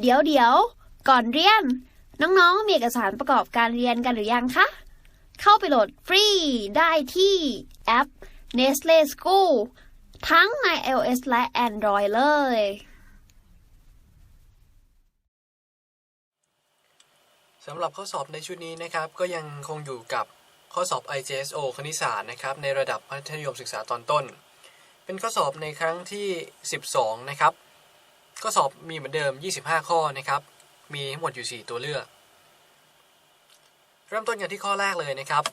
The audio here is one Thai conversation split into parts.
เดี๋ยวเดี๋ยว ก่อนเรียน น้องๆ มีเอกสารประกอบการเรียนกันหรือยังคะ เข้าไปโหลดฟรีได้ที่แอป Nestle School ทั้งใน iOS และ Android เลย สำหรับข้อสอบในชุดนี้นะครับ ก็ยังคงอยู่กับข้อสอบ IJSO คณิตศาสตร์นะครับ ในระดับมัธยมศึกษาตอนต้น เป็นข้อสอบในครั้งที่ 12 นะครับ ข้อสอบมีเหมือนเดิม 25 ข้อนะครับ มีทั้งหมดอยู่ 4 ตัวเลือก เริ่มต้นกันที่ข้อแรกเลยนะครับ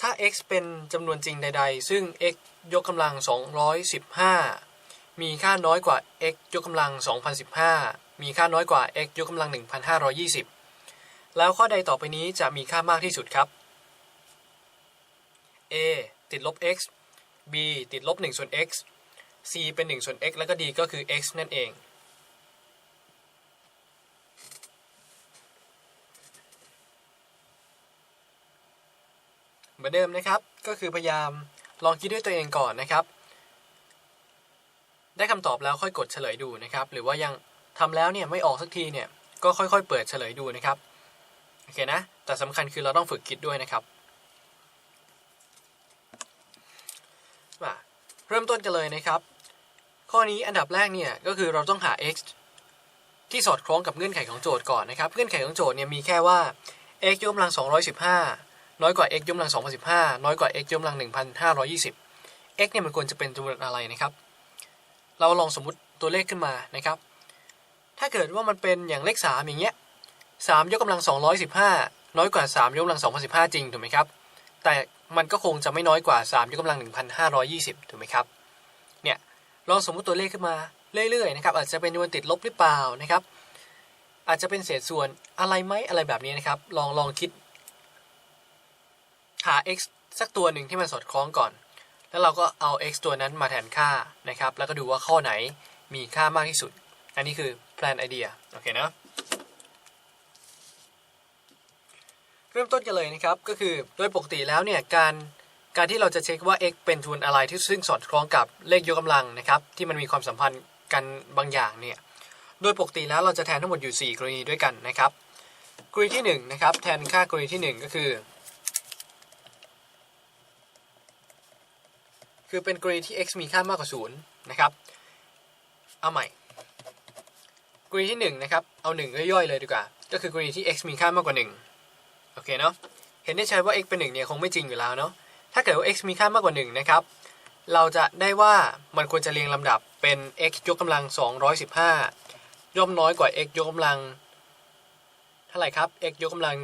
ถ้า x เป็นจำนวนจริงใด ๆ ซึ่ง x ยกกำลัง 215 มีค่าน้อยกว่า x ยกกำลัง 2015 มีค่าน้อยกว่า x ยกกำลัง 1520 แล้วข้อใดต่อไปนี้จะมีค่ามากที่สุดครับ a ติดลบ x b ติดลบ1ส่วน x c เป็น1ส่วน x แล้วก็ d ก็คือ x นั่นเอง เหมือนเดิมนะครับ ก็คือพยายามลองคิดด้วยตัวเองก่อนนะครับ ได้คำตอบแล้วค่อยกดเฉลยดูนะครับ หรือว่ายังทำแล้วเนี่ยไม่ออกสักทีเนี่ยก็ค่อยๆ เปิดเฉลยดูนะครับโอเคนะแต่สำคัญคือเราต้องฝึกคิดด้วยนะครับมาเริ่มต้นกันเลยนะครับ ข้อนี้อันดับแรกเนี่ยก็คือเราต้องหา x ที่สอดคล้องกับเงื่อนไขของโจทย์ก่อนนะครับ เงื่อนไขของโจทย์เนี่ยมีแค่ว่า x ยกกำลัง 215 น้อยกว่า x ยกกำลัง 2015 น้อยกว่า x ยกกำลัง 1520 x เนี่ยมันควรจะเป็นจำนวนอะไรนะครับ เราลองสมมติตัวเลขขึ้นมานะครับ ถ้าเกิดว่ามันเป็นอย่างเลข 3 อย่างเงี้ย3ยกกำลัง 215 น้อยกว่า 3 ยกกำลัง 2015 จริงถูกไหมครับ แต่มันก็คงจะไม่น้อยกว่า 3 ยกกำลัง 1520 ถูกไหมครับ เนี่ยลองสมมติตัวเลขขึ้นมาเรื่อยๆนะครับอาจจะเป็นจำนวนติดลบหรือเปล่านะครับ อาจจะเป็นเศษส่วนอะไรไหมอะไรแบบนี้นะครับ ลองลองคิด หา x สักตัวหนึ่งที่มันสอดคล้องก่อน แล้วเราก็เอา x ตัวนั้นมาแทนค่านะครับ แล้วก็ดูว่าข้อไหนมีค่ามากที่สุด อันนี้คือ plan idea โอเคนะ เริ่มต้นกันเลยนะครับ ก็คือโดยปกติแล้วเนี่ยการการที่เราจะเช็คว่า x เป็นทุนอะไรที่ซึ่งสอดคล้องกับเลขยกกำลังนะครับ ที่มันมีความสัมพันธ์กันบางอย่างเนี่ย โดยปกติแล้วเราจะแทนทั้งหมดอยู่ 4 กรณีด้วยกันนะครับ กรณีที่1นะครับแทนค่ากรณีที่ 1 ก็คือ คือเป็นกรณีที่ x มีค่ามากกว่า0นะครับ เอาใหม่ กรณีที่ 1 นะครับ เอา 1 ย่อยๆเลยดีกว่า ก็คือกรณีที่ x มีค่ามากกว่า 1 โอเคเนาะ เห็นได้ชัดว่า x เป็น1เนี่ยคงไม่จริงอยู่แล้วเนาะ ถ้าเกิดว่า x มีค่ามากกว่า 1 นะครับ เราจะได้ว่ามันควรจะเรียงลำดับเป็น x ยกกำลัง 215 ย่อมน้อยกว่า x ยกกำลัง เท่าไหร่ครับ x ยกกำลัง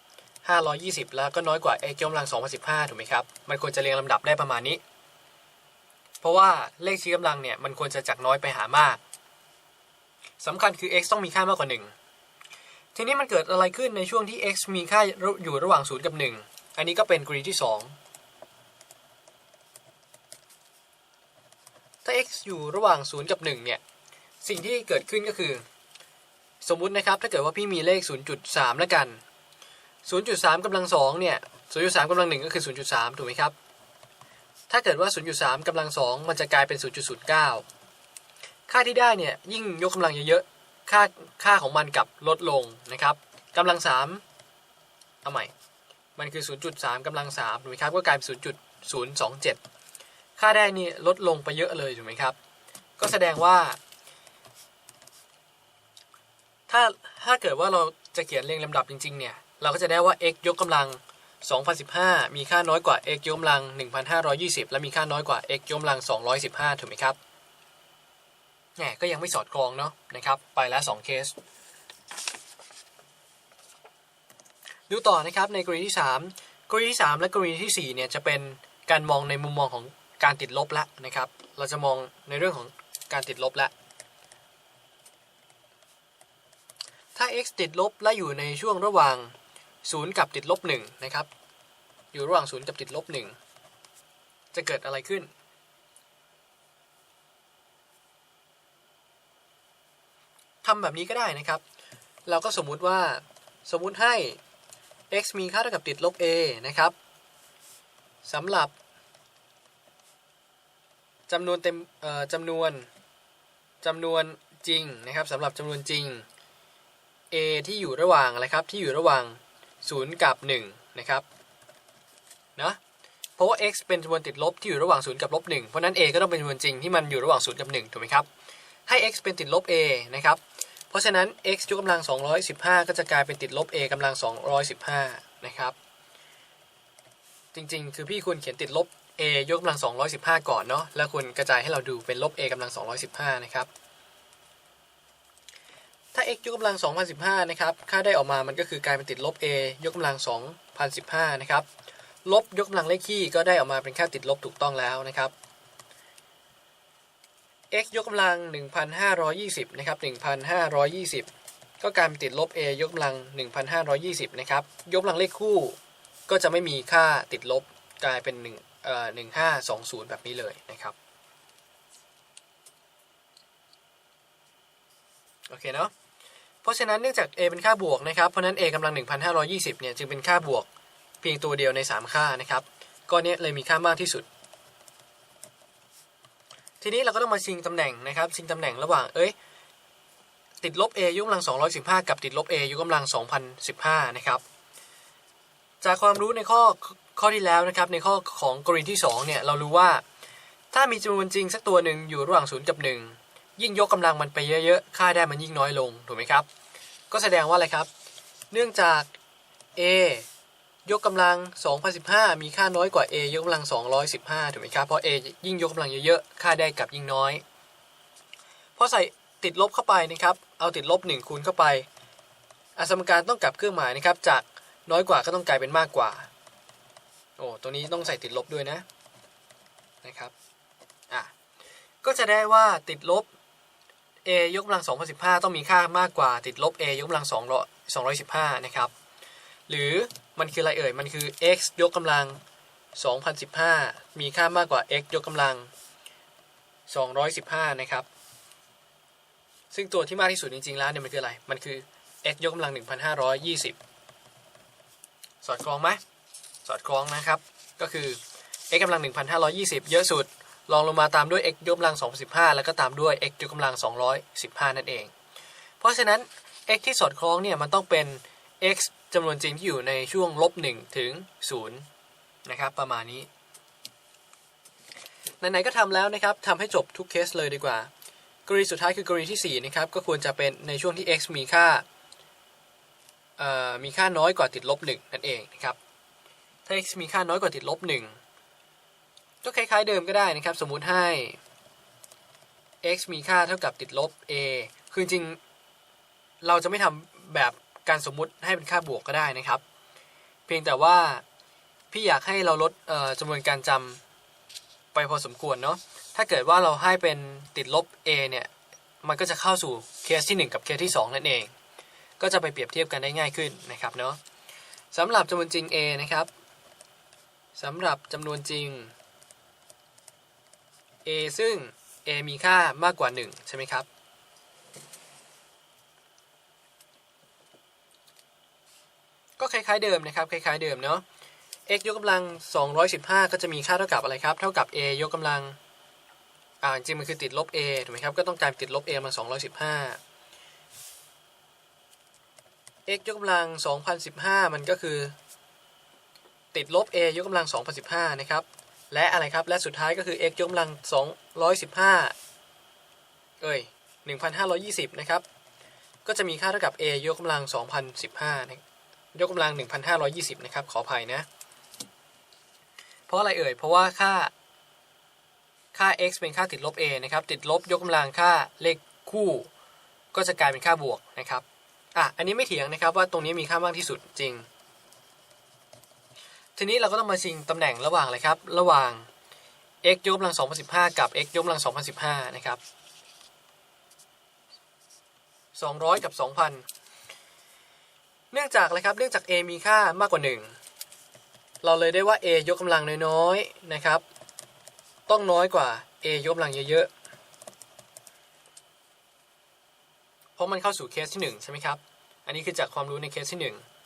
1,520 แล้วก็น้อยกว่า x ยกกำลัง 2015 ถูกไหมครับ มันควรจะเรียงลำดับได้ประมาณนี้ ราะว่าเลขชี้กำลังเนี่ยมันควรจะจากน้อยไปหามากสำคัญคือ x ต้องมีค่ามากกว่า 1 ทีนี้มันเกิดอะไรขึ้นในช่วงที่ x มีค่าอยู่ระหว่าง 0 กับ 1 อันนี้ก็เป็นกรณีที่ 2 ถ้า x อยู่ระหว่าง 0 กับ 1 เนี่ย สิ่งที่เกิดขึ้นก็คือ สมมุตินะครับ ถ้าเกิดว่าพี่มีเลข 0.3 แล้วกัน 0.3กำลัง2เนี่ย 0.3กำลัง 1 ก็คือ 0.3 ถูกไหมครับ ถ้าเกิดว่า 0.3กำลัง 2 มันจะกลายเป็น 0.09 ค่าที่ได้เนี่ยยิ่งยกกำลังเยอะๆ ค่าค่าของมันกลับลดลงนะครับกำลัง 3 เอาใหม่ มันคือ 0.3กำลัง3ถูกไหมครับ ก็กลายเป็น 0.027 ค่าได้นี่ลดลงไปเยอะเลยถูกไหมครับ ก็แสดงว่า ถ้าถ้าเกิดว่าเราจะเขียนเรียงลำดับจริงๆเนี่ย เราก็จะได้ว่า x ยกกำลัง 2015 มีค่าน้อยกว่า x ยกกำลัง 1520 และมีค่าน้อยกว่า x ยกกำลัง 215 ถูกไหมครับแหมก็ยังไม่สอดคล้องเนาะนะครับ ไปแล้ว 2 เคส ดูต่อนะครับในกรณีที่ 3 กรณีที่ 3 และกรณีที่ 4 เนี่ยจะเป็นการมองในมุมมองของการติดลบแล้วนะครับ เราจะมองในเรื่องของการติดลบแล้วถ้า x ติดลบและอยู่ในช่วงระหว่าง 0 กับติดลบ1นะครับ อยู่ระหว่าง 0 กับติดลบ1จะเกิดอะไรขึ้น ทำแบบนี้ก็ได้นะครับ เราก็สมมุติว่าสมมุติให้ x มีค่าเท่ากับติดลบ a นะครับสำหรับจำนวนเต็มจำนวนจำนวนจริงนะครับสำหรับจำนวนจริง a ที่อยู่ระหว่างอะไรครับ ที่อยู่ระหว่าง 0 กับ 1 นะครับนะเพราะว่า x เป็นจำนวนติดลบที่อยู่ระหว่าง 0 กับลบ1เพราะนั้น a ก็ต้องเป็นจำนวนจริงที่มันอยู่ระหว่าง 0 กับ 1 ถูกไหมครับ ให้ x เป็นติดลบ a นะครับ เพราะฉะนั้น x ยกกำลัง 215 ก็จะกลายเป็นติดลบ a กำลัง 215 นะครับ จริงๆ คือพี่คุณเขียนติดลบ a ยกกำลัง 215 ก่อนเนาะ แล้วคุณกระจายให้เราดูเป็นลบ a กำลัง 215 นะครับ ถ้า x ยกกำลัง 2015 นะครับ ค่าได้ออกมามันก็คือกลายเป็นติดลบ a ยกกำลัง 2015 นะครับ ลบยกกำลังเลขคี่ก็ได้ออกมาเป็นค่าติดลบถูกต้องแล้วนะครับ x ยกกำลัง 1,520 นะครับ 1,520 ก็กลายเป็นติดลบ a ยกกำลัง 1,520 นะครับ ยกกำลังเลขคู่ก็จะไม่มีค่าติดลบกลายเป็น1เอ่อ1520 แบบนี้เลยนะครับโอเคเนาะ เพราะฉะนั้นเนื่องจาก a เป็นค่าบวกนะครับ เพราะนั้น a กำลัง 1,520 เนี่ยจึงเป็นค่าบวกเพียงตัวเดียวใน 3 ค่านะครับก้อนนี้เลยมีค่ามากที่สุด ทีนี้เราก็ต้องมาชิงตำแหน่งนะครับชิงตำแหน่งระหว่างเอ้ยติดลบ a ยกกำลัง 215 กับติดลบ a ยกกำลัง 2,015 นะครับจากความรู้ในข้อข้อที่แล้วนะครับในข้อของกรณีที่2เนี่ยเรารู้ว่า ถ้ามีจำนวนจริงสักตัวหนึ่งอยู่ระหว่าง 0 กับ 1 ยิ่งยกกำลังมันไปเยอะๆ ค่าได้มันยิ่งน้อยลง ถูกไหมครับ ก็แสดงว่าอะไรครับ เนื่องจาก a ยกกำลัง2015 มีค่าน้อยกว่า a ยกกำลัง 215 ถูกไหมครับ เพราะ a ยิ่งยกกำลังเยอะๆ ค่าได้กลับยิ่งน้อย พอใส่ติดลบเข้าไปนะครับ เอาติดลบ 1 คูณเข้าไปอาสมการต้องกลับเครื่องหมายนะครับ จากน้อยกว่าก็ต้องกลายเป็นมากกว่า โอ้ ตัวนี้ต้องใส่ติดลบด้วยนะ นะครับ อะ ก็จะได้ว่าติดลบ a ยกกำลัง 2,015 ต้องมีค่ามากกว่าติดลบ a ยกกำลัง2 215 นะครับ หรือมันคืออะไรเอ่ย มันคือ x ยกกำลัง 2,015 มีค่ามากกว่า x ยกกำลัง 215 นะครับ ซึ่งตัวที่มากที่สุดจริงๆ แล้วเนี่ยมันคืออะไร มันคือ x ยกกำลัง 1,520 สอดคล้องไหม สอดคล้องนะครับ ก็คือ x กำลัง 1,520 เยอะสุด ลองลงมาตามด้วย x ยกกำลัง 215 แล้วก็ตามด้วย x ยกกำลัง 215 นั่นเอง เพราะฉะนั้น x ที่สอดคล้องเนี่ยมันต้องเป็น x จำนวนจริงที่อยู่ในช่วงลบ1ถึง0นะครับประมาณนี้ไหนๆก็ทำแล้วนะครับทำให้จบทุกเคสเลยดีกว่า กรณีสุดท้ายคือกรณีที่ 4 นะครับ ก็ควรจะเป็นในช่วงที่ x มีค่ามีค่าน้อยกว่าติดลบ1นั่นเองนะครับถ้า x มีค่าน้อยกว่าติดลบ1 ก็คล้ายๆเดิมก็ได้นะครับ สมมุติให้ x มีค่าเท่ากับติดลบ a คือจริง เราจะไม่ทำแบบการสมมุติให้เป็นค่าบวกก็ได้นะครับ เพียงแต่ว่าพี่อยากให้เราลดจำนวนการจำไปพอสมควรเนาะ ถ้าเกิดว่าเราให้เป็นติดลบ a เนี่ย มันก็จะเข้าสู่เคสที่ 1 กับเคสที่ 2 นั่นเอง ก็จะไปเปรียบเทียบกันได้ง่ายขึ้นนะครับเนาะสำหรับจำนวนจริง a นะครับสำหรับจำนวนจริง a ซึ่ง a มีค่ามากกว่า 1 ใช่ไหมครับ ก็คล้ายๆเดิมนะครับ คล้ายๆเดิมเนาะ x ยกกำลัง 215 ก็จะมีค่าเท่ากับอะไรครับ เท่ากับ a ยกกำลัง อ่า จริงมันคือติดลบ a ถูกไหมครับ ก็ต้องการติดลบ a กำลัง215 x ยกกำลัง 2015 มันก็คือ ติดลบ a ยกกำลัง 2015 นะครับ และอะไรครับ และสุดท้ายก็คือ x ยกกำลัง 215 เอ้ย 1,520 นะครับ ก็จะมีค่าเท่ากับ a ยกกำลัง 2,015นะยกกำลัง 1,520 นะครับ ขออภัยนะ เพราะอะไรเอ่ย เพราะว่าค่า ค่า x เป็นค่าติดลบ a นะครับ ติดลบยกกำลังค่าเลขคู่ ก็จะกลายเป็นค่าบวกนะครับ อะ อันนี้ไม่เถียงนะครับว่าตรงนี้มีค่ามากที่สุดจริง ทีนี้เราก็ต้องมาชิงตำแหน่งระหว่างอะไรครับ ระหว่าง x ยกกำลัง2015 กับ x ยกกำลัง2015 นะครับ 200 กับ 2,000 เนื่องจากอะไรครับ เนื่องจาก a มีค่ามากกว่า 1 เราเลยได้ว่า a ยกกำลังน้อยๆ นะครับ ต้องน้อยกว่า a ยกกำลังเยอะๆ เพราะมันเข้าสู่เคสที่ 1 ใช่ไหมครับ อันนี้คือจากความรู้ในเคสที่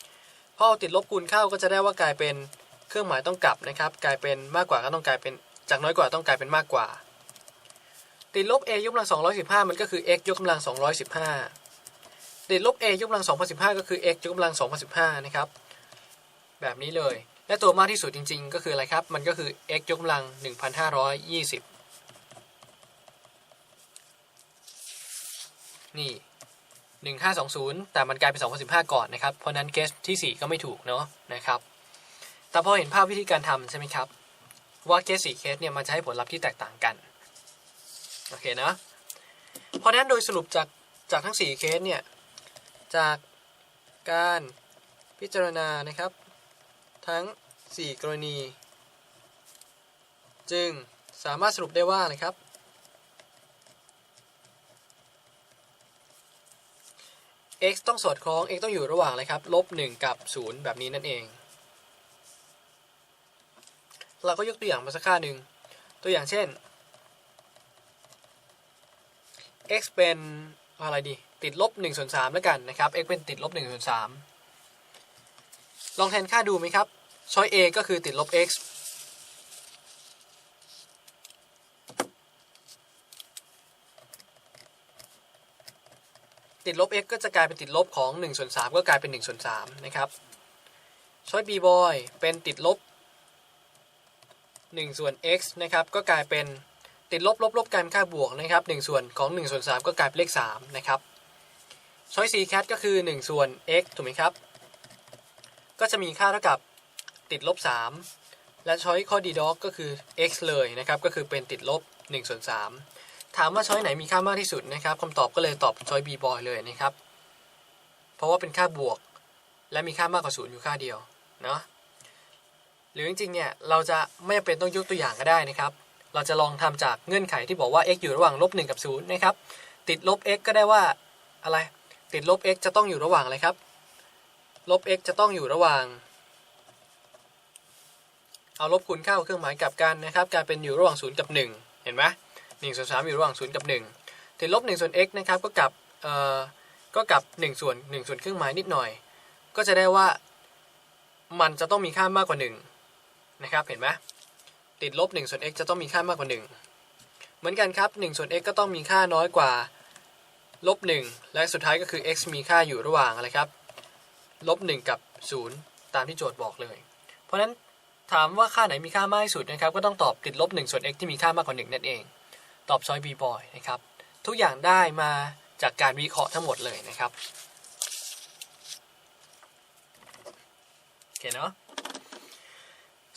1พอเอติดลบคูณเข้าก็จะได้ว่ากลายเป็น เครื่องหมายต้องกลับนะครับ กลายเป็นมากกว่าก็ต้องกลายเป็นจากน้อยกว่าต้องกลายเป็นมากกว่า ติดลบ a ยกกำลัง215 มันก็คือ x ยกกำลัง 215 ติดลบ a ยกกำลัง 2015 ก็คือ x ยกกำลัง 2015 นะครับ แบบนี้เลย และตัวมากที่สุดจริง ๆ ก็คืออะไรครับ มันก็คือ x ยกกำลัง 1520 นี่ 1520 แต่มันกลายเป็น 2015 ก่อนนะครับ เพราะนั้นเคสที่ 4 ก็ไม่ถูกเนาะนะครับ แต่พอเห็นภาพวิธีการทำใช่ไหมครับ ว่าเคส4เคสเนี่ยมันจะให้ผลลัพธ์ที่แตกต่างกัน โอเคนะ เพราะฉะนั้นโดยสรุปจากจากทั้ง 4 เคสเนี่ย จากการพิจารณานะครับ ทั้ง 4 กรณี จึงสามารถสรุปได้ว่านะครับ x ต้องสอดคล้อง x ต้องอยู่ระหว่างอะไรครับ ลบ 1 กับ 0 แบบนี้นั่นเอง เราก็ยกตัวอย่างมาสักค่าหนึ่ง ตัวอย่างเช่น x เป็นอะไรดี ติดลบ1ส่วน3แล้วกันนะครับ x เป็นติดลบ1ส่วน3ลองแทนค่าดูไหมครับ ช้อย a ก็คือติดลบ x ติดลบ x ก็จะกลายเป็นติดลบของ1ส่วน3ก็กลายเป็น1ส่วน3นะครับ ช้อย b boy เป็นติดลบ 1 ส่วน x นะครับก็กลายเป็นติดลบลบลบกลายเป็นค่าบวกนะครับ1ส่วนของ1ส่วน3ก็กลายเป็นเลข3นะครับช้อย c cat ก็คือ 1 ส่วน x ถูกไหมครับ ก็จะมีค่าเท่ากับติดลบ 3 และช้อยข้อ d dog ก็คือ x เลยนะครับก็คือเป็นติดลบ1ส่วน3ถามว่าช้อยไหนมีค่ามากที่สุดนะครับคำตอบก็เลยตอบช้อย b boy เลยนะครับ เพราะว่าเป็นค่าบวก และมีค่ามากกว่า0อยู่ค่าเดียวเนาะ หรือจริงๆเนี่ยเราจะไม่จำเป็นต้องยกตัวอย่างก็ได้นะครับ เราจะลองทำจากเงื่อนไขที่บอกว่า x อยู่ระหว่างลบ1กับ0นะครับติดลบ x ก็ได้ว่าอะไรติดลบ x จะต้องอยู่ระหว่างอะไรครับลบ x จะต้องอยู่ระหว่าง เอาลบคูณเข้าเครื่องหมายกลับกันนะครับกลายเป็นอยู่ระหว่าง 0 กับ 1 เห็นไหม1ส่วน3อยู่ระหว่าง 0 กับ 1 ติดลบ 1 ส่วน x นะครับก็กลับเอ่อก็กลับ 1 ส่วน 1 ส่วนเครื่องหมายนิดหน่อย ก็จะได้ว่ามันจะต้องมีค่ามากกว่า 1 นะครับเห็นไหมติดลบ1ส่วน x จะต้องมีค่ามากกว่า 1 เหมือนกันครับ1ส่วน x ก็ต้องมีค่าน้อยกว่าลบ1และสุดท้ายก็คือ x มีค่าอยู่ระหว่างอะไรครับลบ1กับ 0 ตามที่โจทย์บอกเลย เพราะฉะนั้นถามว่าค่าไหนมีค่ามากที่สุดนะครับ ก็ต้องตอบติดลบ1ส่วน x ที่มีค่ามากกว่า 1 นั่นเอง ตอบช้อย b boy นะครับ ทุกอย่างได้มาจากการวิเคราะห์ทั้งหมดเลยนะครับโอเคเนาะ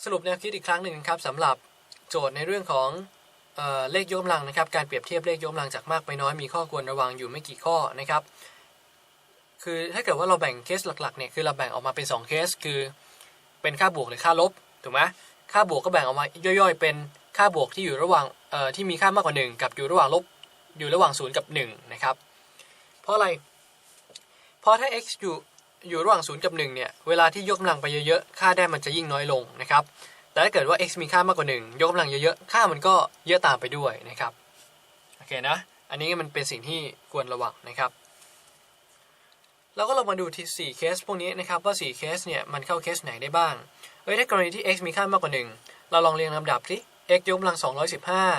สรุปแนวคิดอีกครั้งหนึ่งครับสำหรับโจทย์ในเรื่องของเออเลขยกกำลังนะครับ การเปรียบเทียบเลขยกกำลังจากมากไปน้อยมีข้อควรระวังอยู่ไม่กี่ข้อนะครับ คือถ้าเกิดว่าเราแบ่งเคสหลักๆเนี่ยคือเราแบ่งออกมาเป็น 2 เคส คือ เป็นค่าบวกหรือค่าลบถูกไหมค่าบวกก็แบ่งออกมาย่อยๆ เป็นค่าบวกที่อยู่ระหว่างที่มีค่ามากกว่า 1 กับอยู่ระหว่างลบอยู่ระหว่าง0กับ1นะครับเพราะอะไร เพราะถ้า x อยู่ อยู่ระหว่าง 0 กับ 1 เนี่ย เวลาที่ยกกำลังไปเยอะๆ ค่าได้มันจะยิ่งน้อยลงนะครับ แต่ถ้าเกิดว่า x มีค่ามากกว่า 1 ยกกำลังเยอะๆ ค่ามันก็เยอะตามไปด้วยนะครับ โอเคนะ อันนี้มันเป็นสิ่งที่ควรระวังนะครับ เราก็ลองมาดูที่ 4 เคสพวกนี้นะครับว่า 4 เคสเนี่ยมันเข้าเคสไหนได้บ้าง เอ้ยถ้ากรณีที่ x มีค่ามากกว่า 1 เราลองเรียงลำดับสิ x ยกกำลัง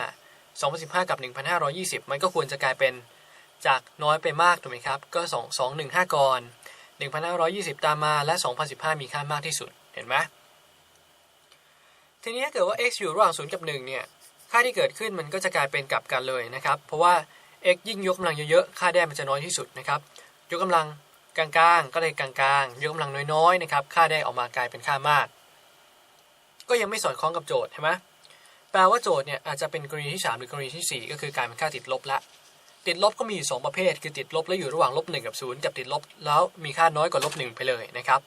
215 215 กับ 1520 มันก็ควรจะกลายเป็นจากน้อยไปมากถูกไหมครับ ก็ 2 215 ก่อน 1520 ตามมาและ 2015 มีค่ามากที่สุด เห็นไหมทีนี้ถ้าเกิดว่า x อยู่ระหว่าง 0 กับ 1 เนี่ย ค่าที่เกิดขึ้นมันก็จะกลายเป็นกลับกันเลยนะครับ เพราะว่า x ยิ่งยกกำลังเยอะๆ ค่าได้มันจะน้อยที่สุดนะครับ ยกกำลังกลางๆ ก็เลยกลางๆ ยกกำลังน้อยๆ นะครับ ค่าได้ออกมากลายเป็นค่ามาก ก็ยังไม่สอดคล้องกับโจทย์ใช่ไหมแปลว่าโจทย์เนี่ยอาจจะเป็นกรณีที่ 3 หรือกรณีที่ 4 ก็คือกลารเป็นค่าติดลบละ ติดลบก็มีอยู่2ประเภท คือติดลบแล้วอยู่ระหว่างลบ1กับ0กับติดลบแล้วมีค่าน้อยกว่าลบ1ไปเลยนะครับ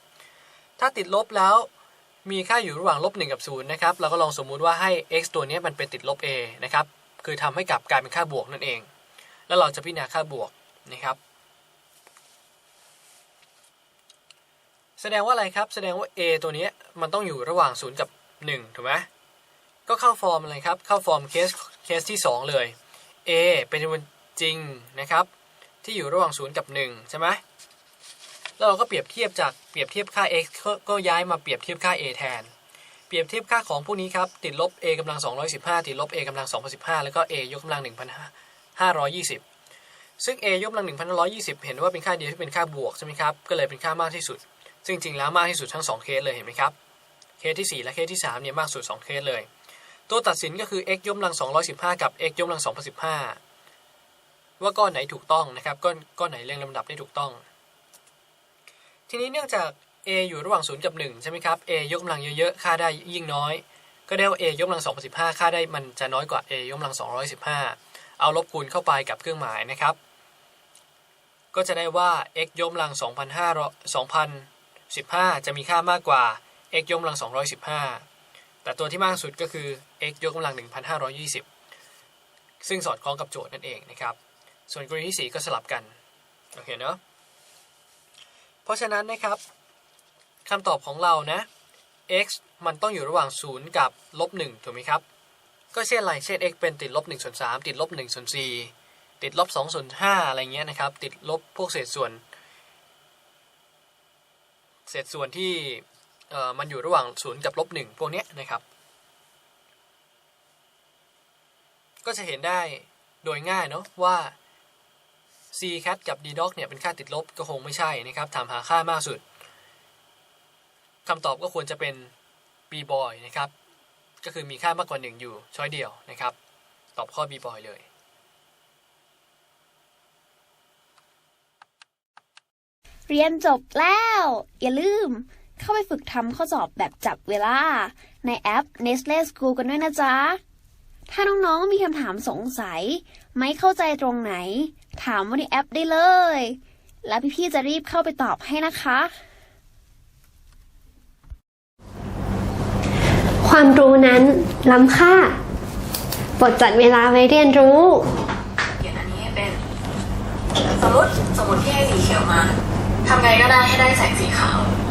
ถ้าติดลบแล้วมีค่าอยู่ระหว่างลบ1กับ0นะครับเราก็ลองสมมุติว่าให้ x ตัวนี้มันเป็นติดลบ a นะครับคือทำให้กลับกลายเป็นค่าบวกนั่นเอง แล้วเราจะพิจารณาค่าบวกนะครับ แสดงว่าอะไรครับแสดงว่า a ตัวนี้มันต้องอยู่ระหว่าง 0 กับ 1ถูกไหมก็เข้าฟอร์มอะไรครับเข้าฟอร์มเคสเคสที่ 2 เลย a เป็น จริงนะครับ ที่อยู่ระหว่าง 0 กับ 1 ใช่ไหมแล้วเราก็เปรียบเทียบจากเปรียบเทียบค่า x ก็ย้ายมาเปรียบเทียบค่า a แทน เปรียบเทียบค่าของพวกนี้ครับ ติดลบ a กำลัง 215 ติดลบ a กำลัง 215 แล้วก็ a ยกกำลัง 1,520 ซึ่ง a ยกกำลัง 1,520 เห็นว่าเป็นค่าเดียวที่เป็นค่าบวกใช่ไหมครับ ก็เลยเป็นค่ามากที่สุด ซึ่งจริงแล้วมากที่สุดทั้ง 2 เคสเลยเห็นไหมครับ เคสที่ 4 และเคสที่3เนี่ยมากสุด 2 เคสเลย ตัวตัดสินก็คือ x ยกกำลัง 215 กับ x ยกกำลัง 215 ว่าก้อนไหนถูกต้องนะครับก้อนก้อนไหนเรียงลำดับได้ถูกต้อง ทีนี้เนื่องจาก a อยู่ระหว่าง 0 กับ 1 ใช่ไหมครับ a ยกกำลังเยอะๆ ค่าได้ยิ่งน้อย ก็ได้ว่า a ยกกำลัง215 ค่าได้มันจะน้อยกว่า a ยกกำลัง215 เอาลบคูณเข้าไปกับเครื่องหมายนะครับ ก็จะได้ว่า x ยกกำลัง2,500 2,015 จะมีค่ามากกว่า x ยกกำลัง215 แต่ตัวที่มากสุดก็คือ x ยกกำลัง 1,520 ซึ่งสอดคล้องกับโจทย์นั่นเองนะครับ ส่วนกรณีที่ 4 ก็สลับกัน โอเคเนาะ เพราะฉะนั้นนะครับคำตอบของเรานะ x มันต้องอยู่ระหว่าง 0 กับลบ1ถูกไหมครับ ก็เช่นอะไร เช่น x เป็นติดลบ1ส่วน3ติดลบ1ส่วน4ติดลบ2ส่วน5อะไรเงี้ยนะครับ ติดลบพวกเศษส่วน เศษส่วนที่เอ่อมันอยู่ระหว่าง 0 กับลบ1พวกเนี้ยนะครับ ก็จะเห็นได้โดยง่ายเนาะว่า c cat กับ d dog เนี่ยเป็นค่าติดลบก็คงไม่ใช่นะครับถามหาค่ามากสุดคำตอบก็ควรจะเป็น b boy นะครับ ก็คือมีค่ามากกว่า 1 อยู่ ช้อยเดียวนะครับ ตอบข้อ b boy เลย เรียนจบแล้ว อย่าลืมเข้าไปฝึกทำข้อสอบแบบจับเวลา ในแอป Nestle School กันด้วยนะจ๊ะ ถ้าน้องๆมีคำถามสงสัย ไม่เข้าใจตรงไหน ถามว่าในแอปได้เลย แล้วพี่ๆจะรีบเข้าไปตอบให้นะคะ ความรู้นั้นล้ำค่าบทจัดเวลาไว้เรียนรู้ เขียนอันนี้ให้เป็น สมมติสมมติที่ให้สีเขียวมาทำไงก็ได้ให้ได้แสงสีขาว